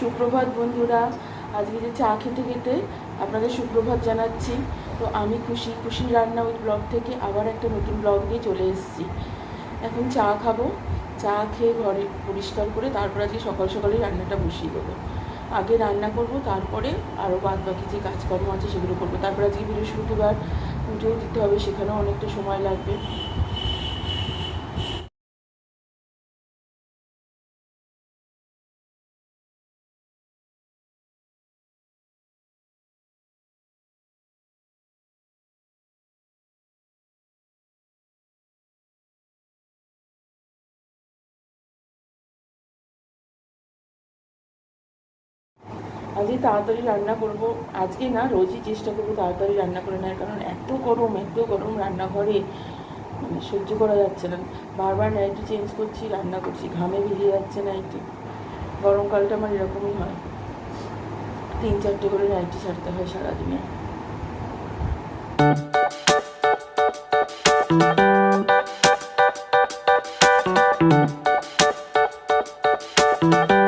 সুপ্রভাত বন্ধুরা, আজকে যে চা খেতে খেতে আপনাদের সুপ্রভাত জানাচ্ছি। তো আমি খুশি খুশি রান্না ওই ব্লগ থেকে আবার একটা নতুন ব্লগ নিয়ে চলে এসেছি। এখন চা খাব, চা খেয়ে ঘরে পরিষ্কার করে তারপর আজকে সকাল সকালেই রান্নাটা বসিয়ে দেবো। আগে রান্না করব, তারপরে আরও বাদ বাকি যে কাজকর্ম আছে সেগুলো করব। তারপর আজকে বৃহস্পতিবার পুজোও দিতে হবে, সেখানেও অনেকটা সময় লাগবে। আজকে তাড়াতাড়ি রান্না করব। আজকে না রোজই চেষ্টা করব তাড়াতাড়ি রান্না করে নেয় কারণ এত গরম এত গরম রান্নাঘরে মানে সহ্য করা যাচ্ছে না। বারবার নাইটি চেঞ্জ করছি, রান্না করছি, ঘামে ভিজে যাচ্ছে নাইটি। গরমকালটা আমার এরকমই হয়। তিন চারটে করে নাইটি ছাড়তে হয় সারাদিনে। হয়ে গেছে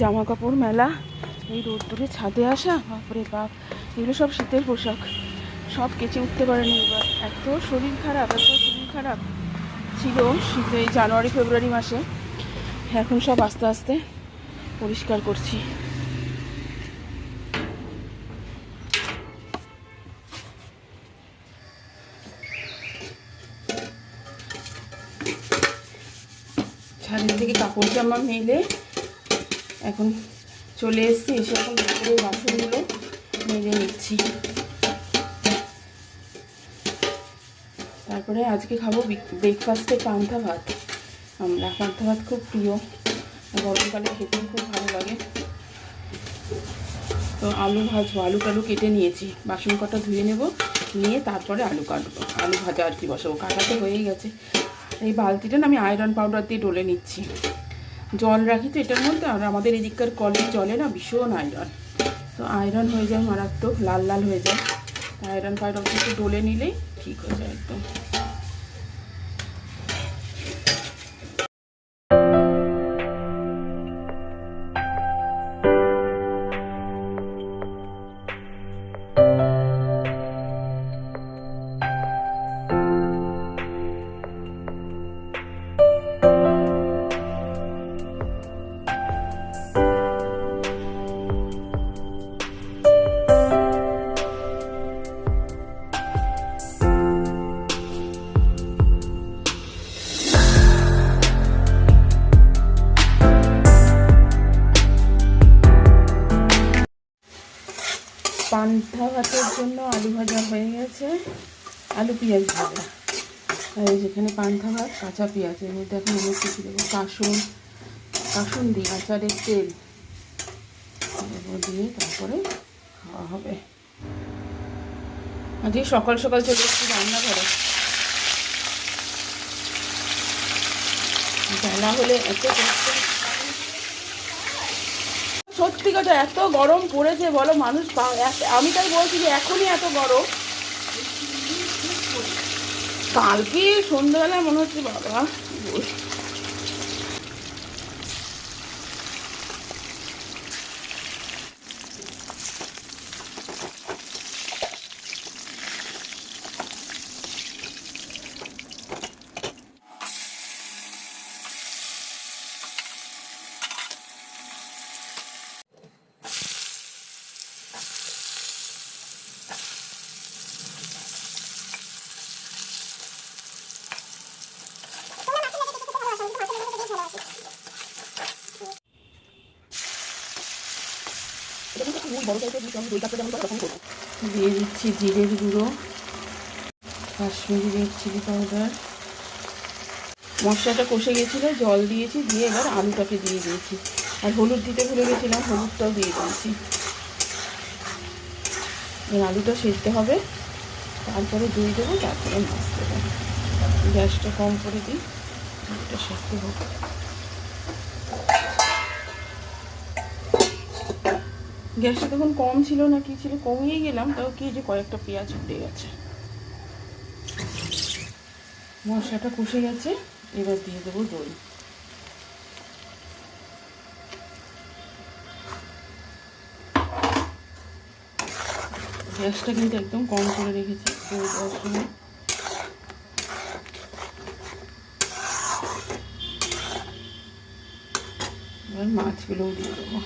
জামা কাপড় মেলা, এই রোদ্দুরে ছাদে আসা, বাপরে বাপ, এগুলো সব শীতের পোশাক। সব কেচে উঠতে পারেনি এবার। এত শরীর খারাপ, এত শরীর খারাপ। ছিল শীতে জানুয়ারি, ফেব্রুয়ারি মাসে। এখন সব আস্তে আস্তে পরিষ্কার করছি। ছাদের থেকে কাপড় জামা মেলে এখন চলে এসেছি, এসে এখন দুপুরের বাসনগুলো মেজে নিচ্ছি। তারপরে আজকে খাব ব্রেকফাস্টে পান্থা ভাত। আমরা, পান্থা ভাত খুব প্রিয়। গরমকালে খেতেও খুব ভালো লাগে। তো আলু ভাজবো, আলু টালু কেটে নিয়েছি। বাসন কটা ধুয়ে নেব, নিয়ে তারপরে আলু কাটবো। আলু ভাজা আর কি বসাবো। কাটাতে হয়েই গেছে। এই বালতিটা না আমি আয়রন পাউডার দিয়ে ডলে নিচ্ছি। জল রাখি তো এটার মধ্যে, আর আমাদের এদিককার কলের জলে না ভীষণ আয়রন। তো আয়রন হয়ে যায় মারাত্মক, লাল লাল হয়ে যায়। আয়রন ফায়রন একটু ডলে নিলেই ঠিক হয়ে যায় একদম। আলু পেঁয়াজ ভাজা। আর এই যেখানে পান্তা ভাত, কাঁচা পেঁয়াজ, এর মধ্যে এখন অনেক কিছু দেবো। কাসুন কাসুন দিই আচারের তেল। দিয়ে তারপরে খাওয়া হবে। আজকে সকাল সকাল চলে এসেছি রান্নাঘরে। ফেলা হলে এত সত্যি কথা, এত গরম পড়েছে, বলো মানুষ আমি তাই বলছি যে এখনই এত গরম। কালকে সন্ধ্যাবেলায় মনে হচ্ছে বাবা দিয়ে দিচ্ছি জিরের গুঁড়ো, কাশ্মীরি রেড চিলি পাউডার মশলাটা কষে গেছিল, জল দিয়েছি, দিয়ে এবার আলুটাকে দিয়ে দিয়েছি। আর হলুদ দিতে ভুলে গেছিলাম, হলুদটাও দিয়ে দিয়েছি। আলুটা সেদ্ধ হবে, তারপরে দই দেবো, তারপরে মাছ দেবো। গ্যাসটা কম করে দিই, আলুটা সেদ্ধ হোক গ্যাসটা তখন কম ছিল না, কি ছিল? কমিয়ে গেলাম, তাও কি যে কয়েকটা পেঁয়াজ উঠে গেছে। মশলাটা কষে গেছে, এবার দিয়ে দেবো দই। গ্যাসটা কিন্তু একদম কম করে রেখেছি, দই দেওয়ার সময়। এবার মাছগুলোও দিয়ে দেবো।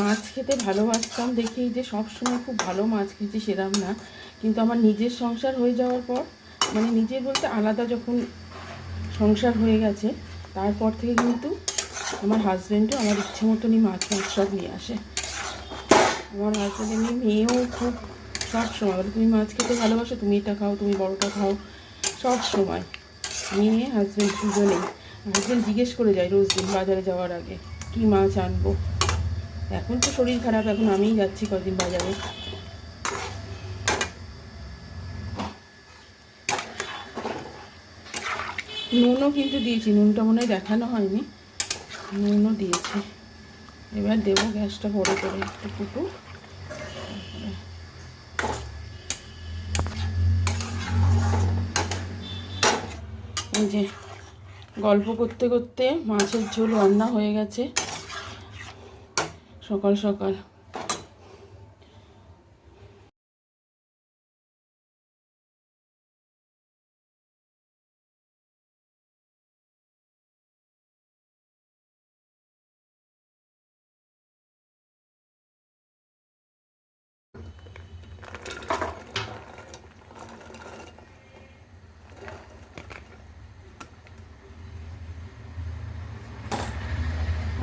মাছ খেতে ভালোবাসতাম দেখেই যে সবসময় খুব ভালো মাছ খেয়েছি সেরম না। কিন্তু আমার নিজের সংসার হয়ে যাওয়ার পর মানে নিজের বলতে আলাদা যখন সংসার হয়ে গেছে, তারপর থেকে কিন্তু আমার হাজব্যান্ডও আমার ইচ্ছে মতনই মাছ মাছ সব নিয়ে আসে। আমার হাজব্যান্ড এমনি মেয়েও খুব সব সময় বলে, তুমি মাছ খেতে ভালোবাসো, তুমি এটা খাও, তুমি বড়টা খাও। সব সময়। মেয়ে হাজব্যান্ড দুজনেই। হাজব্যান্ড জিজ্ঞেস করে যায় রোজ দিন বাজারে যাওয়ার আগে, কী মাছ আনব? এখন তো শরীর খারাপ, এখন আমিই যাচ্ছি কদিন বাজারে। নুনও কিন্তু দিয়েছি, নুনটা মনে হয় দেখানো হয়নি। নুনও দিয়েছি। এবার দেবো গ্যাসটা বড় করে একটু ফুটু। এই যে গল্প করতে করতে মাছের ঝোল রান্না হয়ে গেছে। সকাল সকাল।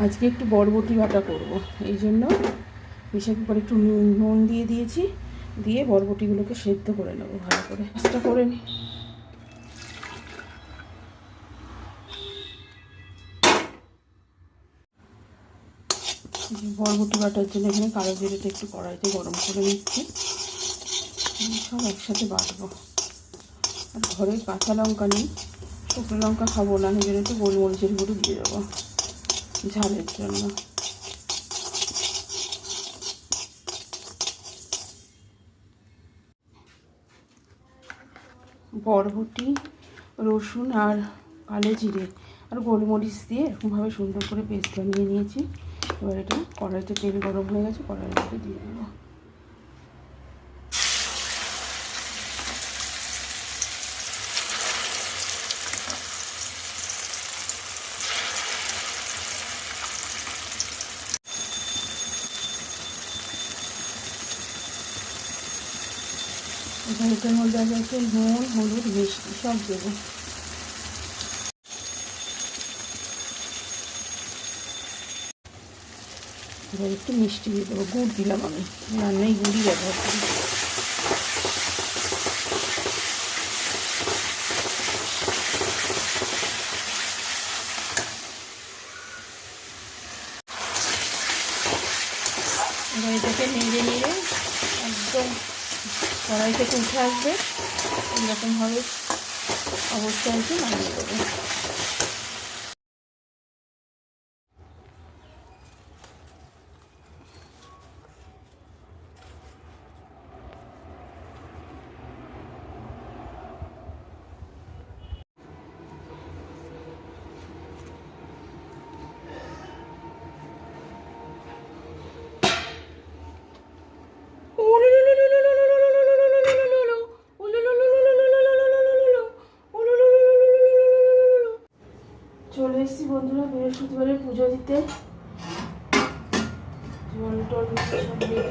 আজকে একটু বরবটি ভাটা করব। এই জন্য প্রেশার কুকারে একটু নুন দিয়ে দিয়েছি, দিয়ে বরবটিগুলোকে সেদ্ধ করে নেব ভালো করে। কাজটা করে নিই বরবটি বাটার জন্য এখানে কালো জিরেটা একটু কড়াইতে গরম করে নিচ্ছি। সব একসাথে বাটবো। আর ঘরে কাঁচা লঙ্কা নেই, শুকনো লঙ্কা খাব না জন্য একটু গোলমরিচের গুঁড়ো দিয়ে দেবো। ঝালের জন্য বরবটি, রসুন আর কালো জিরে আর গোলমরিচ দিয়ে এরকমভাবে সুন্দর করে পেস্ট বানিয়ে নিয়েছি। এবার এটা কড়াইতে তেল গরম হয়ে গেছে, কড়াইতে দিয়ে দেবো। এটার মধ্যে আছে একটু নুন, হলুদ, মিষ্টি, সব দেবো। একটু মিষ্টি দিয়ে দেবো। গুড় দিলাম আমি। রান্নায় গুড়ই ব্যবহার করি এবার এটাকে নেড়ে নেড়ে একদম কড়াই থেকে উঠে আসবে এরকমভাবে অবশ্যই আর কি নামিয়ে দেবো। বন্ধুরা বৃহস্পতিবারের পুজো দিতে। জল টল সব দিয়ে।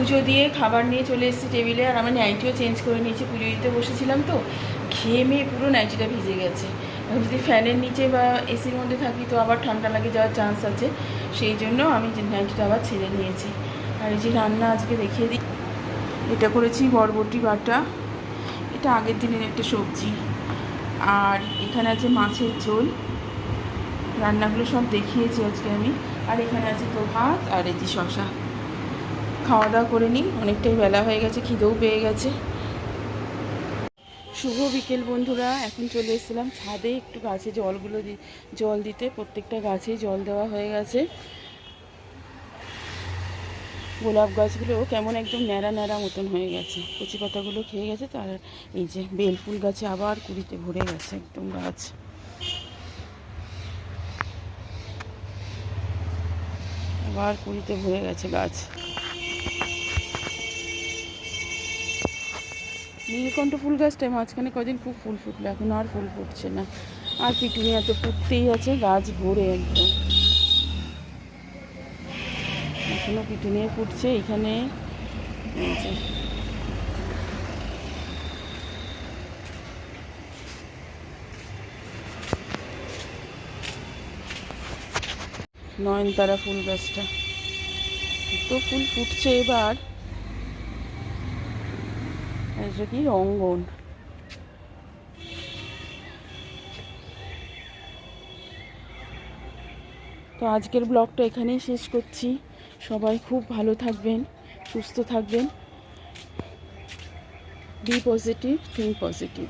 পুজো দিয়ে খাবার নিয়ে চলে এসেছি টেবিলে, আর আমার নাইটিও চেঞ্জ করে নিয়েছি, পুজো দিতে বসেছিলাম তো। ঘেমে পুরো নাইটিটা ভিজে গেছে। এখন যদি ফ্যানের নিচে বা এসির মধ্যে থাকি তো আবার ঠান্ডা লাগে যাওয়ার চান্স আছে। সেই জন্য আমি নাইটিটা আবার ছেড়ে নিয়েছি। আর এই যে রান্না আজকে দেখিয়ে দিই এটা করেছি বরবটি বাটা। এটা আগের দিনের একটা সবজি। আর এখানে আছে মাছের ঝোল। রান্নাগুলো সব দেখিয়েছি আজকে আমি। আর এখানে আছে তো ভাত, আর এই যে শশা খাওয়া দাওয়া করে নিই। অনেকটাই বেলা হয়ে গেছে, খিদেও পেয়ে গেছে। শুভ বিকেল বন্ধুরা, এখন চলে এসেছিলাম ছাদে একটু গাছে জলগুলো দি, জল দিতে। প্রত্যেকটা গাছেই জল দেওয়া হয়ে গেছে। গোলাপ গাছগুলো কেমন একদম ন্যাড়া ন্যাড়া মতন হয়ে গেছে। কচি পাতাগুলো খেয়ে গেছে, তার এই যে বেল ফুল গাছে আবার কুড়িতে ভরে গেছে একদম গাছ। আবার কুড়িতে ভরে গেছে গাছ। নীলকণ্ঠ ফুল গাছটায় মাঝখানে কদিন খুব ফুল ফুটলো, এখন আর ফুল ফুটছে না। আর পিটুনিয়া তো ফুটতেই আছে, গাছ ভরে একদম। এখনও পিটুনিয়া ফুটছে এখানে নয়নতারা ফুল গাছটা। তো ফুল ফুটছে এবার। এটা কি রঙ্গন? তো আজকের ব্লগটা এখানেই শেষ করছি। সবাই খুব ভালো থাকবেন, সুস্থ থাকবেন। B positive think positive